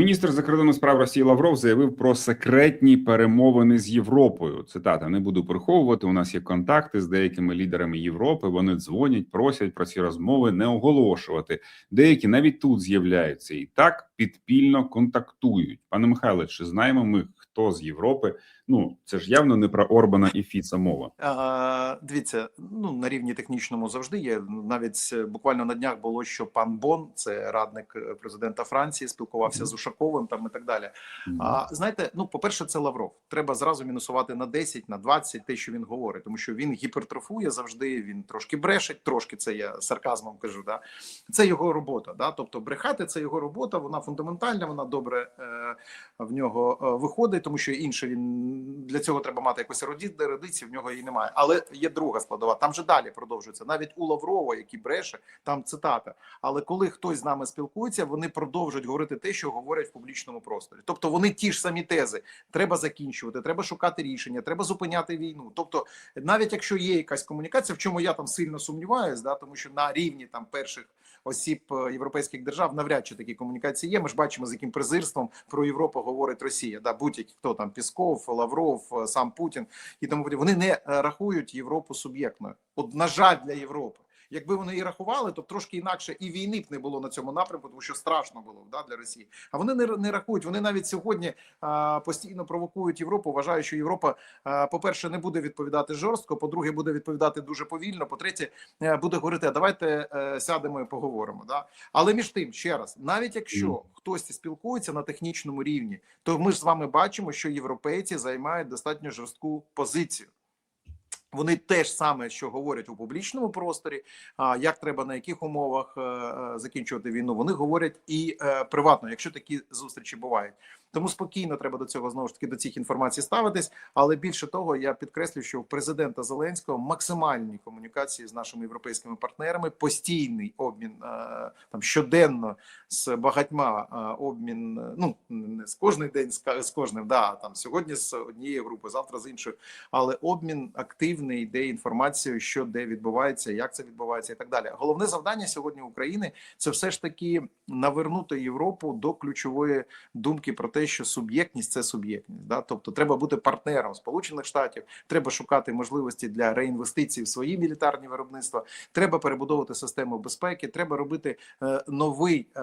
Міністр закордонних справ Росії Лавров заявив про секретні перемовини з Європою. Цитата: не буду приховувати. У нас є контакти з деякими лідерами Європи. Вони дзвонять, просять про ці розмови не оголошувати. Деякі навіть тут з'являються і так підпільно контактують. Пане Михайле, чи знаємо ми, хто з Європи? Ну це ж явно не про Орбана і Фіца мова. А, дивіться, ну на рівні технічному завжди є. Навіть буквально на днях було, що пан Бон, це радник е, президента Франції, спілкувався Мгм. з Ушаковим там і так далі. А знаєте, ну по-перше, це Лавров. Треба зразу мінусувати на 10, на 20 те, що він говорить, тому що він гіпертрофує завжди. Він трошки брешить, трошки це я сарказмом кажу. Да, це його робота. Да, тобто брехати це його робота. Вона фундаментальна, вона добре е, в нього е, виходить, тому що інше він для цього треба мати якусь ерудицію, в нього її немає. Але є друга складова. Там же далі продовжується. Навіть у Лаврова, який бреше, там цитата. Але коли хтось з нами спілкується, вони продовжують говорити те, що говорять в публічному просторі. Тобто вони ті ж самі тези. Треба закінчувати, треба шукати рішення, треба зупиняти війну. Тобто, навіть якщо є якась комунікація, в чому я там сильно сумніваюсь, да тому що на рівні там перших осіб е, європейських держав навряд чи такі комунікації є. Ми ж бачимо, з яким презирством про Європу говорить Росія. Да, будь-які хто там Пісков, Лавров, е, сам Путін і тому. Вони не е, рахують Європу суб'єктною. От на жаль, для Європи. Якби вони і рахували, то б трошки інакше і війни б не було на цьому напрямку, тому що страшно було да, для Росії. А вони не, не рахують. Вони навіть сьогодні а, постійно провокують Європу. Вважають, що Європа, а, по-перше, не буде відповідати жорстко. По-друге, буде відповідати дуже повільно. По-третє, е, буде говорити: а давайте е, сядемо і поговоримо. Да? Але між тим, ще раз, навіть якщо хтось спілкується на технічному рівні, то ми ж з вами бачимо, що європейці займають достатньо жорстку позицію. Вони теж саме, що говорять у публічному просторі, як треба на яких умовах е, е, закінчувати війну. Вони говорять і е, приватно, якщо такі зустрічі бувають. Тому спокійно треба до цього знову ж таки до цих інформацій ставитись. Але більше того, я підкреслю, що у президента Зеленського максимальні комунікації з нашими європейськими партнерами, постійний обмін е, там щоденно з багатьма е, обмін. е, Ну не з кожний день, з кожним, да там сьогодні з однієї групи, завтра з іншою але обмін активний йде інформацією, що де відбувається, як це відбувається, і так далі. Головне завдання сьогодні України це все ж таки навернути Європу до ключової думки про те, що суб'єктність це суб'єктність. Да? Тобто, треба бути партнером Сполучених Штатів, треба шукати можливості для реінвестицій в свої мілітарні виробництва. Треба перебудовувати систему безпеки. Треба робити е, новий, е,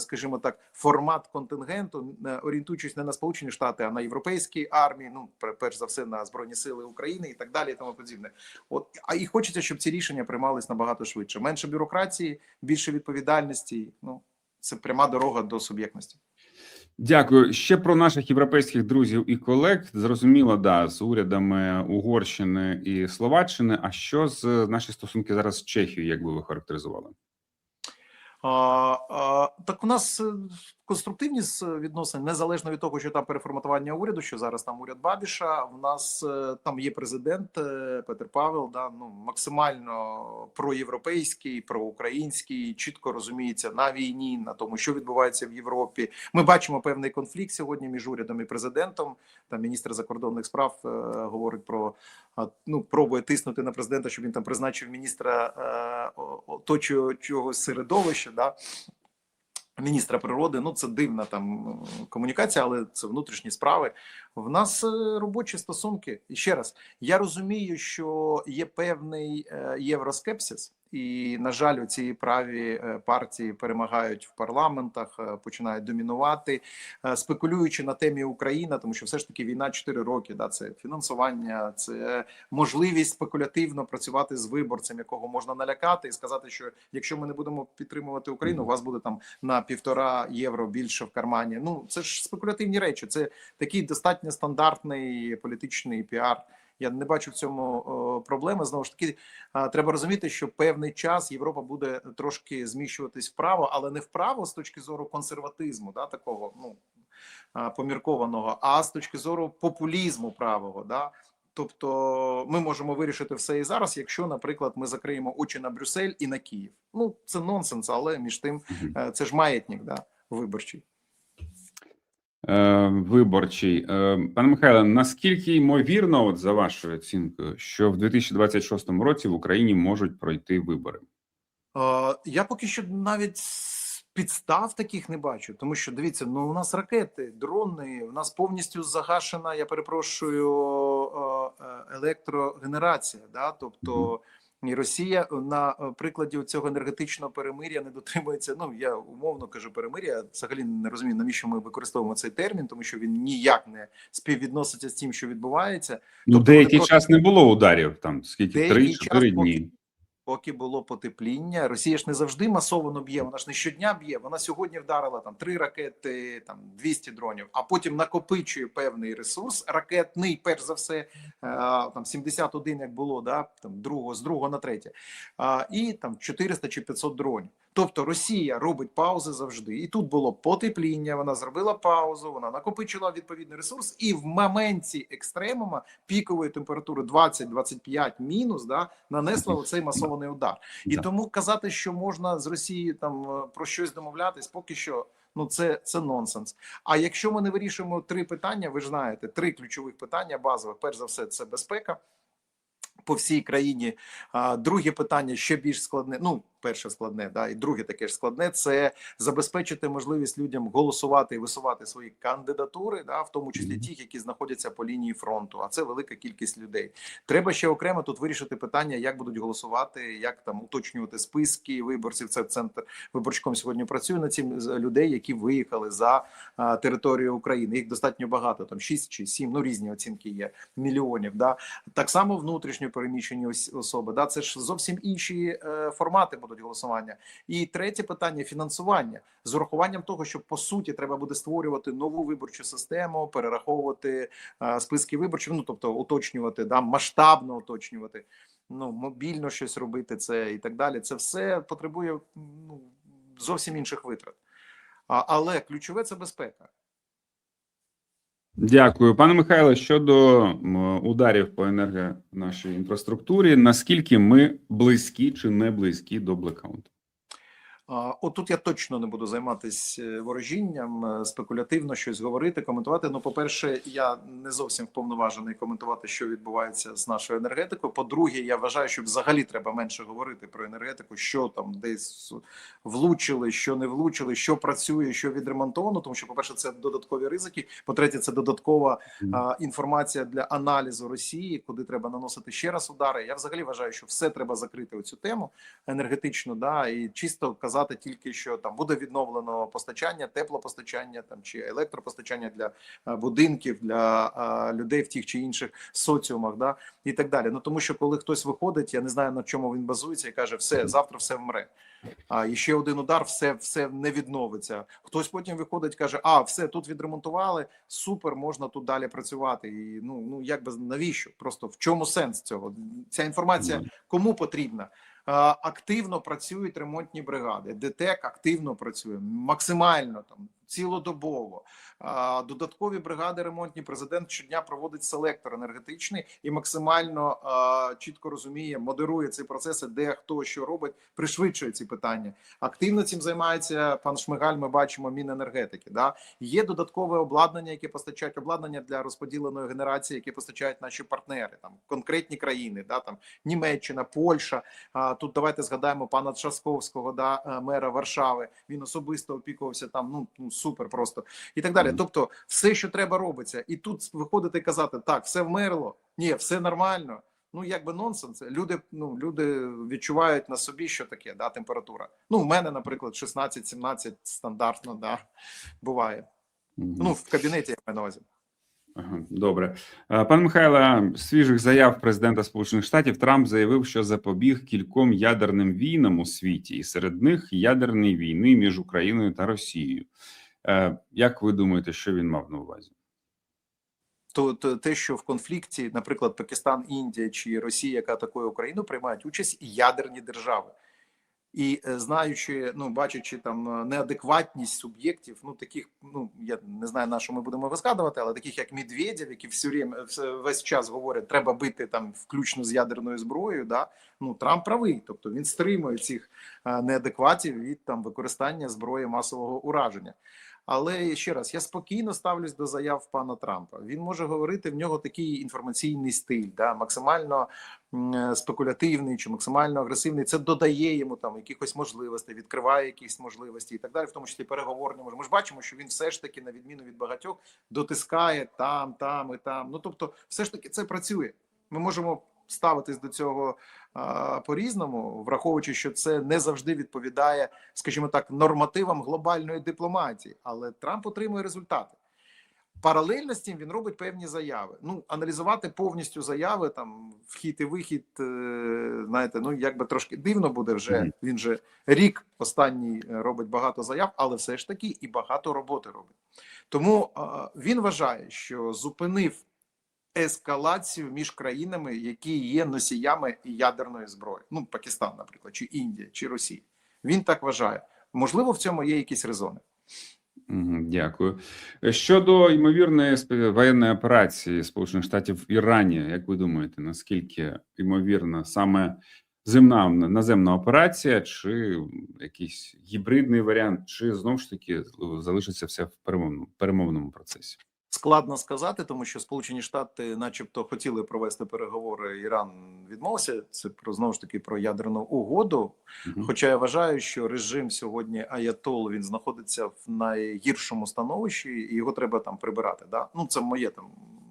скажімо так, формат контингенту, е, орієнтуючись не на Сполучені Штати, а на європейські армії. Ну перш за все на збройні сили України і так далі, і тому подібне. От а і хочеться, щоб ці рішення приймались набагато швидше. Менше бюрократії, більше відповідальності. Ну це пряма дорога до суб'єктності. Дякую. Ще про наших європейських друзів і колег. Зрозуміло, да, з урядами Угорщини і Словаччини. А що з наші стосунки зараз з Чехією, як би ви характеризували? Так у нас е, конструктивні з- відносини, незалежно від того, що там переформатування уряду, що зараз там уряд Бабіша. У нас е, там є президент е, Петр Павел, да, ну максимально проєвропейський, проукраїнський, чітко розуміється на війні, на тому, що відбувається в Європі. Ми бачимо певний конфлікт сьогодні між урядом і президентом. Там міністр закордонних справ говорить про ну пробує тиснути на президента, щоб він там призначив міністра е, оточуючого середовища. Да? Міністра природи, ну це дивна там е, комунікація, але це внутрішні справи. В нас е, робочі стосунки. І ще раз, я розумію, що є певний євроскепсис, і на жаль, ці праві е, партії перемагають в парламентах, е, починають домінувати, е, спекулюючи на темі Україна, тому що все ж таки війна 4 роки. Да, це фінансування, це можливість спекулятивно працювати з виборцем, якого можна налякати, і сказати, що якщо ми не будемо підтримувати Україну, у вас буде там на півтора євро більше в кармані. Ну це ж спекулятивні речі. Це такий достатньо стандартний політичний піар. Я не бачу в цьому проблеми. Знову ж таки, треба розуміти, що певний час Європа буде трошки зміщуватись вправо, але не вправо з точки зору консерватизму, да, такого ну поміркованого, а з точки зору популізму правого. Да. Тобто ми можемо вирішити все і зараз, якщо, наприклад, ми закриємо очі на Брюссель і на Київ. Ну це нонсенс, але між тим е, це ж маятник, да, виборчий. Е, виборчий. Е, Пане Михайле, наскільки ймовірно, от за вашою оцінкою, що в 2026 році в Україні можуть пройти вибори? Е, Я поки що навіть Підстав таких не бачу, тому що дивіться, ну у нас ракети, дрони, у нас повністю загашена, я перепрошую, електрогенерація. Да? Тобто і Росія на е, прикладі цього енергетичного перемир'я не дотримується. Ну я умовно кажу перемир'я. Взагалі не розумію, навіщо ми використовуємо цей термін, тому що він ніяк не співвідноситься з тим, що відбувається. Ну, Тобто деякий час час не було ударів, там скільки три-чотири дні. Поки було потепління, Росія ж не завжди масово б'є. Вона ж не щодня б'є. Вона сьогодні вдарила там три ракети, там 200 дронів, а потім накопичує певний ресурс ракетний, перш за все, е, там 71, як було, да там другого з другого на третє, і там 400 чи 500 дронів. Тобто Росія робить паузи завжди, і тут було потепління. Вона зробила паузу, вона накопичила відповідний ресурс, і в моменті екстремума пікової температури 20-25 мінус, да нанесла оцей масований удар. І Да. тому казати, що можна з Росією там е, про щось домовлятись, поки що. Ну, це це нонсенс. А якщо ми не вирішуємо три питання, ви ж знаєте, три ключових питання базових. Перш за все, це безпека по всій країні. А друге питання ще більш складне. Ну, перше складне, да, і друге таке ж складне це забезпечити можливість людям голосувати і висувати свої кандидатури, да, в тому числі ті, які знаходяться по лінії фронту. А це велика кількість людей. Треба ще окремо тут вирішити питання, як будуть голосувати, як там уточнювати списки виборців. Це центр виборчком сьогодні працює над цим людей, які виїхали за а, територію України. Їх достатньо багато, там 6 чи 7, ну різні оцінки є мільйонів. Да так само внутрішньо переміщені ос- особи. Да, це ж зовсім інші е, формати будуть голосування. І третє питання фінансування з урахуванням того, що по суті треба буде створювати нову виборчу систему, перераховувати е, списки виборчих, ну тобто уточнювати, да, масштабно уточнювати. Ну, мобільно щось робити, це і так далі. Це все потребує ну, зовсім інших витрат. А, але ключове це безпека. Дякую, пане Михайло. Щодо ударів по енерго нашій інфраструктурі, наскільки ми близькі чи не близькі до блекаунту? А, От тут я точно не буду займатися ворожінням, е, спекулятивно щось говорити, коментувати. Ну, по-перше, я не зовсім вповноважений коментувати, що відбувається з нашою енергетикою. По-друге, я вважаю, що взагалі треба менше говорити про енергетику, що там десь влучили, що не влучили, що працює, що відремонтовано. Тому що, по-перше, це додаткові ризики. По-третє, це додаткова а, інформація для аналізу Росії, куди треба наносити ще раз удари. Я взагалі вважаю, що все треба закрити оцю тему енергетичну, да і чисто казати тільки, що там буде відновлено постачання, теплопостачання там чи електропостачання для будинків, для а, людей в тих чи інших соціумах, да і так далі. Ну тому що коли хтось виходить, я не знаю на чому він базується, і каже, все завтра все вмре. А і ще один удар, все все не відновиться. Хтось потім виходить, каже: А, все тут відремонтували, супер, можна тут далі працювати. І ну ну як би навіщо? Просто в чому сенс цього? Ця інформація кому потрібна? А, Активно працюють ремонтні бригади. ДТЕК активно працює максимально там цілодобово. Додаткові бригади ремонтні. Президент щодня проводить селектор енергетичний і максимально чітко розуміє, модерує ці процеси, де хто що робить, пришвидшує ці питання. Активно цим займається пан Шмигаль. Ми бачимо Міненергетики. Да є додаткове обладнання, яке постачають обладнання для розподіленої генерації, яке постачають наші партнери, там конкретні країни, да там Німеччина, Польща. Тут давайте згадаємо пана Часковського, да е, мера Варшави. Він особисто опікувався там. Ну ну супер просто і так далі. Тобто, все, що треба, робиться, і тут виходити і казати, так, все вмерло, ні, все нормально. Ну, якби нонсенс. Люди, ну, люди відчувають на собі, що таке, да, температура. Ну, в мене, наприклад, 16-17 стандартно, да, буває. Мгм. Ну, в кабінеті я маю на увазі. Добре, Е, пане Михайло, свіжих заяв президента Сполучених Штатів Трамп заявив, що запобіг кільком ядерним війнам у світі, і серед них ядерні війни між Україною та Росією. Е, Як ви думаєте, що він мав на увазі? То, то те, що в конфлікті, наприклад, Пакистан, Індія чи Росія, яка атакує Україну, приймають участь ядерні держави. І е, знаючи, ну бачачи там е, неадекватність суб'єктів, ну таких, ну я не знаю на що ми будемо визгадувати, але таких як Медведєв, які все время весь час говорять, треба бити там включно з ядерною зброєю. Да ну Трамп правий, тобто він стримує цих неадекватів від там використання зброї масового ураження. Але ще раз, я спокійно ставлюсь до заяв пана Трампа. Він може говорити в нього такий інформаційний стиль, да, максимально е, спекулятивний чи максимально агресивний. Це додає йому там якихось можливостей, відкриває якісь можливості і так далі, в тому числі переговорні. Ми ж бачимо, що він все ж таки, на відміну від багатьох, дотискає там, там і там. Ну тобто, все ж таки це працює. Ми можемо ставитись до цього а, по-різному, враховуючи, що це не завжди відповідає, скажімо так, нормативам глобальної дипломатії, але Трамп отримує результати. Паралельно з цим він робить певні заяви. Ну, аналізувати повністю заяви, там вхід і вихід, е, знаєте, ну якби трошки дивно буде вже. Він же рік останній е, робить багато заяв, але все ж таки і багато роботи робить. Тому він вважає, що зупинив ескалацію між країнами, які є носіями ядерної зброї. Ну, Пакистан, наприклад, чи Індія, чи Росія. Він так вважає. Можливо, в цьому є якісь резони. Дякую. Щодо ймовірної воєнної операції Сполучених Штатів в Ірані, як ви думаєте, наскільки ймовірна саме земна наземна операція, чи якийсь гібридний варіант, чи знову ж таки залишиться все в перемовному перемовному процесі? Складно сказати, тому що Сполучені Штати, начебто, хотіли провести переговори. Іран відмовився. Це про знову ж таки про ядерну угоду. Мгм. Хоча я вважаю, що режим сьогодні Аятол він знаходиться в найгіршому становищі, і його треба там прибирати. Да? Ну це моє там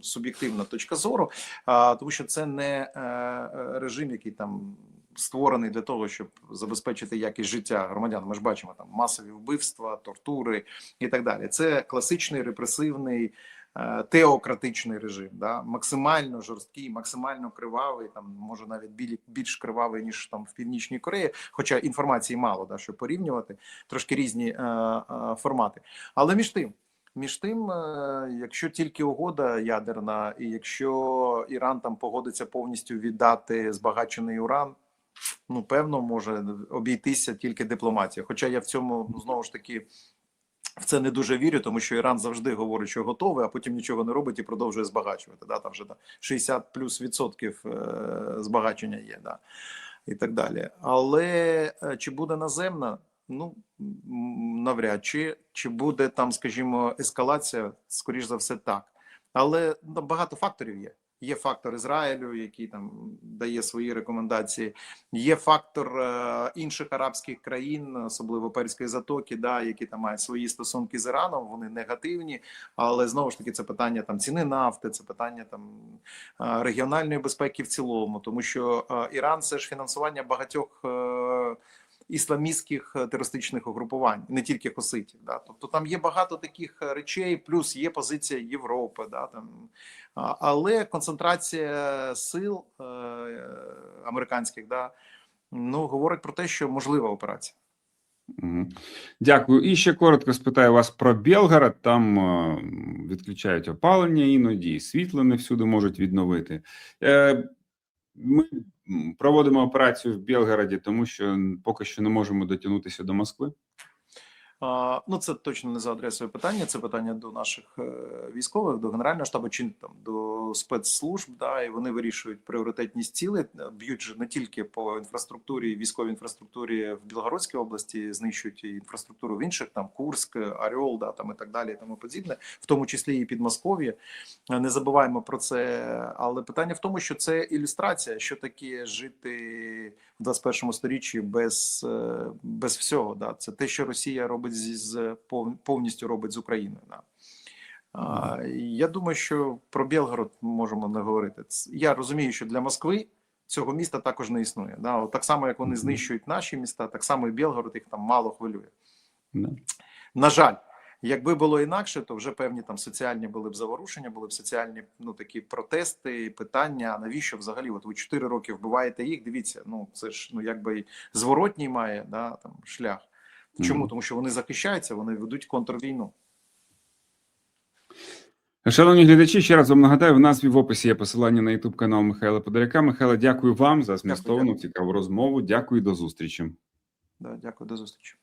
суб'єктивна точка зору, а, тому що це не е, е, режим, який там. Створений для того, щоб забезпечити якість життя громадян. Ми ж бачимо там масові вбивства, тортури і так далі. Це класичний репресивний е, теократичний режим, да? максимально жорсткий, максимально кривавий, там може навіть білі, більш кривавий ніж там в північній Кореї. Хоча інформації мало, да, щоб порівнювати трошки різні е, е, формати. Але між тим. Між тим, е, якщо тільки угода ядерна, і якщо Іран там погодиться повністю віддати збагачений уран, ну певно може обійтися тільки дипломатія. Хоча я в цьому ну, знову ж таки в це не дуже вірю, тому що Іран завжди говорить, що готовий, а потім нічого не робить і продовжує збагачувати. Да? Там вже да, 60 плюс відсотків е, збагачення є, да? і так далі. Але е, чи буде наземна? Ну навряд чи чи буде там, скажімо, ескалація, скоріш за все, так. Але ну, багато факторів є. Є фактор Ізраїлю, який там дає свої рекомендації. Є фактор е, інших арабських країн, особливо Перської затоки, да, які там мають свої стосунки з Іраном. Вони негативні, але знову ж таки це питання там ціни нафти, це питання там е, регіональної безпеки в цілому, тому що е, Іран це ж фінансування багатьох. Е, Ісламістських е, терористичних угрупувань, не тільки хоситів, да, тобто там є багато таких е, речей, плюс є позиція Європи, да там але концентрація сил е, американських, да ну говорить про те, що можлива операція. Дякую. І ще коротко спитаю вас про Белгород. Там е, відключають опалення іноді, світло не всюди можуть відновити. Ми проводимо операцію в Білгороді, тому що поки що не можемо дотягнутися до Москви. Ну це точно не за адресою питання. Це питання до наших е, військових, до генерального штабу чи там до спецслужб. Да, і вони вирішують пріоритетність цілей. Е, Б'ють же не тільки по інфраструктурі, військовій інфраструктурі в Білгородській області, знищують і інфраструктуру в інших там Курськ, Орел, да там і так далі, і тому подібне, в тому числі і Підмосков'я. Е, Не забуваємо про це. Але питання в тому, що це ілюстрація, що таке жити в 21 сторіччі без, е, без всього. Да, це те, що Росія робить зі з повністю робить з Україною. Да. А, я думаю, що про Білгород можемо не говорити. Я розумію, що для Москви цього міста також не існує. Да? От так само, як вони знищують наші міста, так само і Білгород їх там мало хвилює. На жаль, якби було інакше, то вже певні там соціальні були б заворушення, були б соціальні ну такі протести, питання. А навіщо взагалі? От ви 4 роки вбиваєте їх? Дивіться, ну це ж ну якби зворотній має да, там шлях. Чому? Мгм. Тому що вони захищаються, вони ведуть контрвійну. Шановні глядачі, ще раз вам нагадаю, в назві в описі є посилання на YouTube канал Михайла Подоряка. Михайло, дякую вам за змістовну цікаву розмову. Дякую до зустрічі. Да, дякую, до зустрічі.